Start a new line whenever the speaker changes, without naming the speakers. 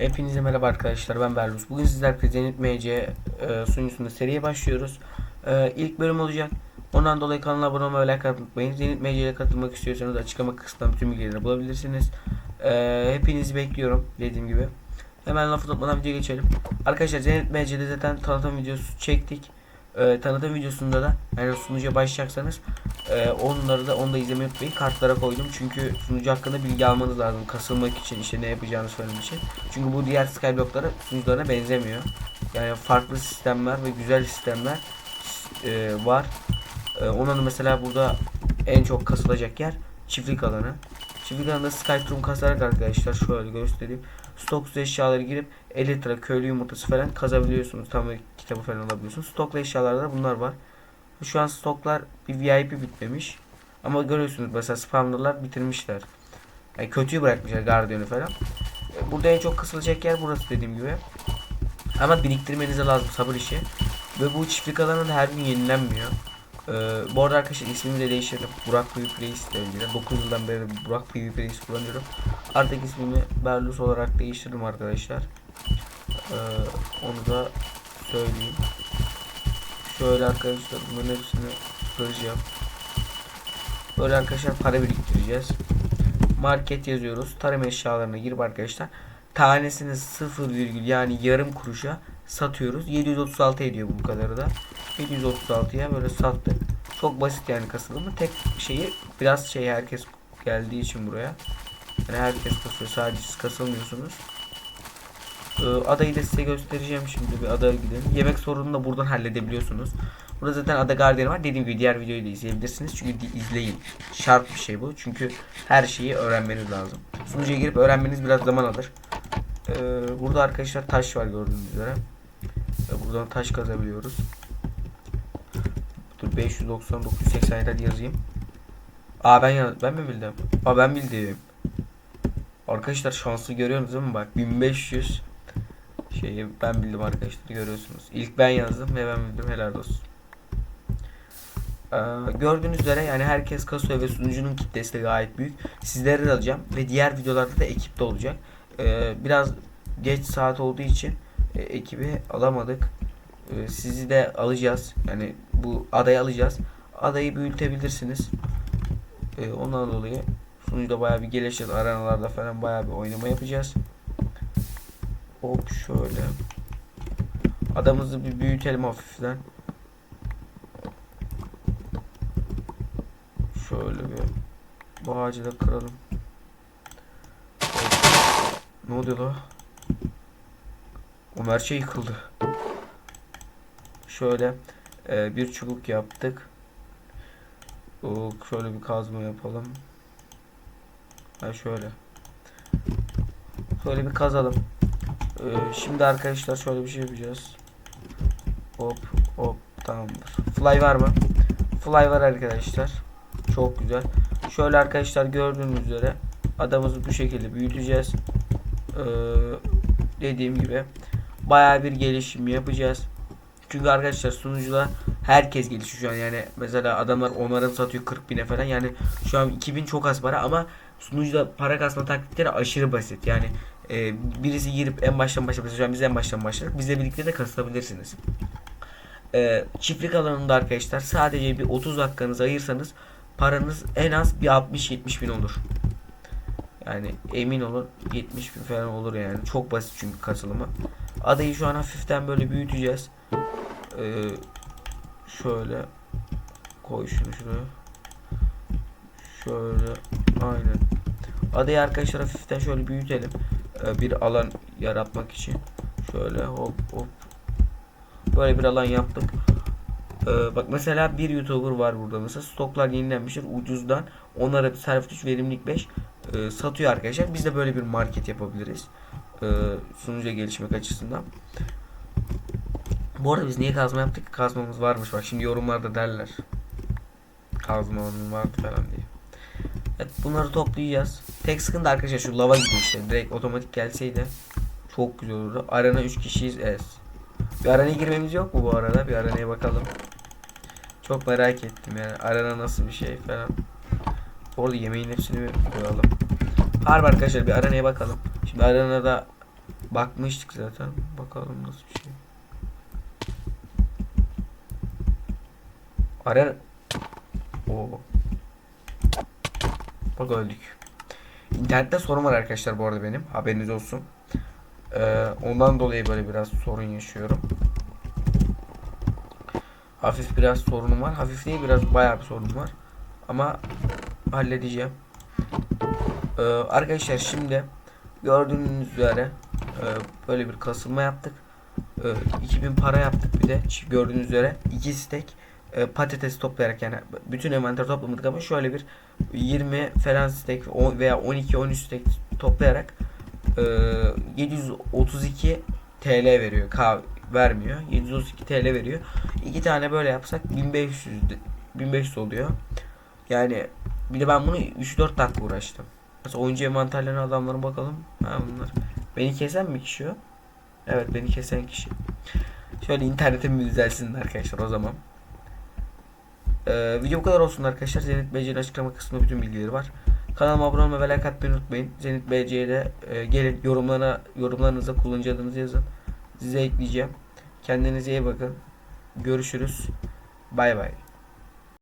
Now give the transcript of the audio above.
Hepinize merhaba arkadaşlar ben Berlus. Bugün sizlerle Zenit MC e, sunucusunda seriye başlıyoruz. E, ilk bölüm olacak. Ondan dolayı kanala abone olmayı ve like atmayı unutmayın. Zenit MC'ye katılmak istiyorsanız açıklama kısmından bütün bilgileri bulabilirsiniz. E, hepinizi bekliyorum dediğim gibi. Hemen lafı tutmadan videoya geçelim. Arkadaşlar Zenit MC'de zaten tanıtım videosu çektik. E, tanıtım videosunda da yani sunucuya başlayacaksanız e, onları da onu da izlemeyi unutmayın. Kartlara koydum çünkü sunucu hakkında bilgi almanız lazım. Kasılmak için işte ne yapacağınızı söylemek için. Çünkü bu diğer Skyblock'lara sunucularına benzemiyor. Yani farklı sistemler ve güzel sistemler e, var. E, onun mesela burada en çok kasılacak yer çiftlik alanı. Çiftlik alanında Skype kasarak arkadaşlar şöyle göstereyim. Stoksuz eşyaları girip elitra, köylü yumurtası falan kazabiliyorsunuz. Tam kitabı falan alabiliyorsunuz. Stoklu eşyalarda da bunlar var. Şu an stoklar bir VIP bitmemiş. Ama görüyorsunuz mesela spawnerlar bitirmişler. Yani kötüyü bırakmışlar Guardian'ı falan. Burada en çok kısılacak yer burası dediğim gibi. Ama biriktirmenize lazım sabır işi. Ve bu çiftlik alanı da her gün yenilenmiyor. Ee, bu arada arkadaşlar ismimi de değiştirdim. Burak PvP Reis de önceden. 9 yıldan beri Burak PvP Reis kullanıyorum. Artık ismimi Berlus olarak değiştirdim arkadaşlar. Ee, onu da söyleyeyim. Şöyle arkadaşlar bunların hepsini kıracağım. Böyle arkadaşlar para biriktireceğiz. Market yazıyoruz. Tarım eşyalarına girip arkadaşlar. Tanesini 0, yani yarım kuruşa satıyoruz. 736 ediyor bu kadarı da. 736'ya böyle sattık. Çok basit yani kasılımı. Tek şeyi biraz şey herkes geldiği için buraya. Yani herkes kasıyor. Sadece siz kasılmıyorsunuz. Ee, adayı da size göstereceğim şimdi bir adaya gidelim. Yemek sorununu da buradan halledebiliyorsunuz. Burada zaten ada gardiyanı var. Dediğim gibi diğer videoyu da izleyebilirsiniz. Çünkü izleyin. Şart bir şey bu. Çünkü her şeyi öğrenmeniz lazım. Sunucuya girip öğrenmeniz biraz zaman alır. Ee, burada arkadaşlar taş var gördüğünüz üzere. Ee, buradan taş kazabiliyoruz. Dur 590 987 hadi yazayım. Aa ben ya ben mi bildim? Aa ben bildim. Arkadaşlar şanslı görüyorsunuz değil mi bak 1500 şeyi ben bildim arkadaşlar görüyorsunuz. İlk ben yazdım ve ben bildim helal olsun. Ee, gördüğünüz üzere yani herkes kasıyor ve sunucunun kitlesi de gayet büyük. Sizleri de alacağım ve diğer videolarda da ekipte olacak. Ee, biraz geç saat olduğu için e, ekibi alamadık. Ee, sizi de alacağız. Yani bu adayı alacağız. Adayı büyütebilirsiniz. Ee, ondan dolayı sunucuda bayağı bir gelişeceğiz. Arenalarda falan bayağı bir oynama yapacağız. Hop şöyle. Adamımızı bir büyütelim hafiften. Şöyle bir bu ağacı da kıralım. Ne oluyor la? O şey yıkıldı. Şöyle e, bir çubuk yaptık. O, şöyle bir kazma yapalım. Ha şöyle. Şöyle bir kazalım. Ee, şimdi arkadaşlar şöyle bir şey yapacağız. Hop hop tamamdır. Fly var mı? Fly var arkadaşlar. Çok güzel. Şöyle arkadaşlar gördüğünüz üzere adamımızı bu şekilde büyüteceğiz. Ee, dediğim gibi bayağı bir gelişim yapacağız. Çünkü arkadaşlar sunucuda herkes gelişiyor şu an yani mesela adamlar onların satıyor 40 bine falan yani şu an 2000 çok az para ama sunucuda para kasma taktikleri aşırı basit yani e, birisi girip en baştan başlamak şu an biz en baştan başladık bizle birlikte de kasılabilirsiniz. E, çiftlik alanında arkadaşlar sadece bir 30 dakikanızı ayırsanız paranız en az bir 60-70 bin olur. Yani emin olun 70 bin falan olur yani. Çok basit çünkü kasılımı. Adayı şu an hafiften böyle büyüteceğiz. Ee, şöyle koy şunu şuraya. Şöyle aynen. Adayı arkadaşlar hafiften şöyle büyütelim. Ee, bir alan yaratmak için. Şöyle hop hop. Böyle bir alan yaptık. Ee, bak mesela bir YouTuber var burada mesela stoklar yenilenmiştir ucuzdan onlara servis verimlilik 5 e, satıyor arkadaşlar. Biz de böyle bir market yapabiliriz. E, sunucuya gelişmek açısından. Bu arada biz niye kazma yaptık? Kazmamız varmış bak şimdi yorumlarda derler. Kazmamız vardı falan diye. Evet bunları toplayacağız. Tek sıkıntı arkadaşlar şu lava gidiyor işte. Direkt otomatik gelseydi çok güzel olurdu. Arena 3 kişiyiz es. Bir arenaya girmemiz yok mu bu arada? Bir arenaya bakalım. Çok merak ettim yani. Arena nasıl bir şey falan. Bu arada yemeğin hepsini koyalım. Harbi arkadaşlar bir arenaya bakalım. Şimdi arenada Bakmıştık zaten. Bakalım nasıl bir şey. Arena... Oo. Bak öldük. İnternette sorun var arkadaşlar bu arada benim. Haberiniz olsun. Ee, ondan dolayı böyle biraz sorun yaşıyorum. Hafif biraz sorunum var. Hafif değil biraz bayağı bir sorun var. Ama halledeceğim. Ee, arkadaşlar şimdi gördüğünüz üzere e, böyle bir kasılma yaptık. E, 2000 para yaptık bir de gördüğünüz üzere 2 stek e, patates toplayarak yani bütün envanter toplamadık ama şöyle bir 20 falan stek veya 12 13 stek toplayarak e, 732 TL veriyor. K vermiyor. 732 TL veriyor. İki tane böyle yapsak 1500 de- 1500 oluyor. Yani bir de ben bunu 3-4 dakika uğraştım. Mesela oyuncu envanterlerine adamların bakalım. Ha bunlar. Beni kesen mi kişi o? Evet beni kesen kişi. Şöyle internetim düzelsin arkadaşlar o zaman. Ee, video bu kadar olsun arkadaşlar. Zenit BC'nin açıklama kısmında bütün bilgileri var. Kanalıma abone olmayı ve like atmayı unutmayın. Zenit BC'de e, gelin yorumlarına yorumlarınıza kullanıcı adınızı yazın. Size ekleyeceğim. Kendinize iyi bakın. Görüşürüz. Bay bay.